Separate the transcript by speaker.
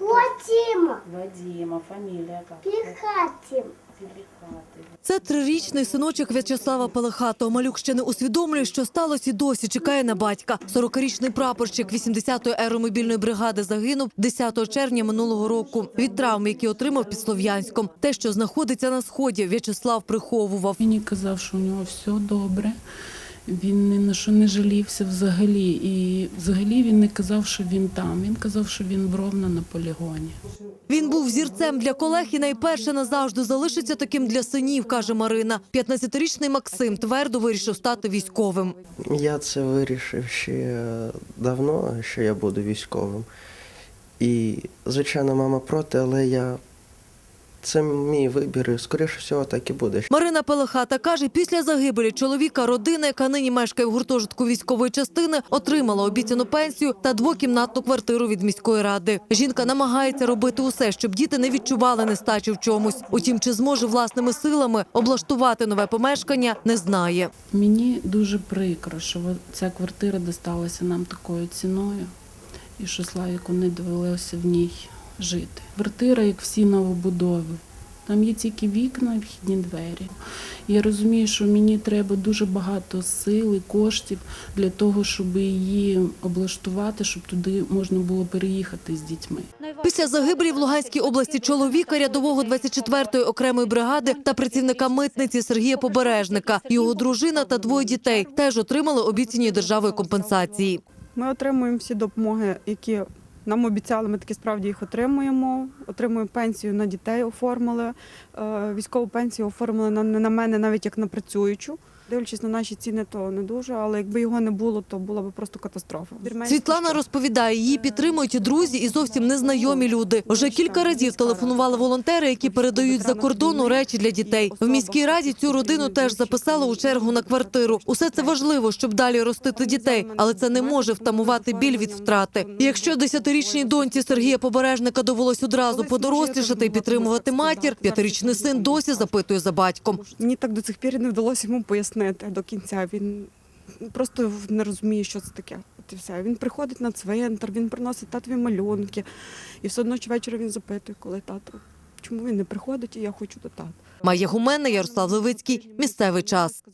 Speaker 1: Вадима,
Speaker 2: Вадима, фамилия как?
Speaker 1: Пихатим.
Speaker 3: Це трирічний синочок В'ячеслава Пелехатого. Малюк ще не усвідомлює, що сталося і досі чекає на батька. 40-річний прапорщик 80-ї аеромобільної бригади загинув 10 червня минулого року від травм, які отримав під Слов'янськом. Те, що знаходиться на сході, В'ячеслав приховував.
Speaker 4: Мені казав, що у нього все добре. Він ні на що не жалівся взагалі. І взагалі він не казав, що він там. Він казав, що він в Ровно на полігоні.
Speaker 3: Він був зірцем для колег і найперше назавжди залишиться таким для синів, каже Марина. 15-річний Максим твердо вирішив стати військовим.
Speaker 5: Я це вирішив ще давно, що я буду військовим. І, звичайно, мама проти, але я. Це мій вибір, і, скоріше всього, так і буде.
Speaker 3: Марина Пелехата каже, після загибелі чоловіка родина, яка нині мешкає в гуртожитку військової частини, отримала обіцяну пенсію та двокімнатну квартиру від міської ради. Жінка намагається робити усе, щоб діти не відчували нестачі в чомусь. Утім, чи зможе власними силами облаштувати нове помешкання, не знає.
Speaker 4: Мені дуже прикро, що ця квартира досталася нам такою ціною, і що Славіку не довелося в ній жити. Квартира, як всі новобудови. Там є тільки вікна і вхідні двері. Я розумію, що мені треба дуже багато сил і коштів для того, щоб її облаштувати, щоб туди можна було переїхати з дітьми.
Speaker 3: Після загибелі в Луганській області чоловіка рядового 24-ї окремої бригади та працівника митниці Сергія Побережника. Його дружина та двоє дітей теж отримали обіцяні державою компенсації.
Speaker 6: Ми отримуємо всі допомоги, які нам обіцяли. Ми таки справді їх отримуємо. Отримуємо пенсію на дітей, оформили. Е, Військову пенсію оформили не на мене, навіть як на працюючу. Дивлячись на наші ціни, то не дуже, але якби його не було, то була б просто катастрофа.
Speaker 3: Світлана розповідає, її підтримують друзі, і зовсім незнайомі люди. Вже кілька разів телефонували волонтери, які передають за кордону речі для дітей. В міській раді цю родину теж записали у чергу на квартиру. Усе це важливо, щоб далі ростити дітей, але це не може втамувати біль від втрати. І якщо десятирічній доньці Сергія Побережника довелось одразу подорослішати і підтримувати матір, п'ятирічний син досі запитує за батьком.
Speaker 6: Мені так до цих пір не вдалося йому пояснити до кінця. Він просто не розуміє, що це таке. От і все. Він приходить на цвинтар, він приносить татові малюнки. І все одно ввечері він запитує, коли тато. Чому він не приходить, і я хочу до тата.
Speaker 3: Майя гумени Ярослав Левицький. Місцевий час.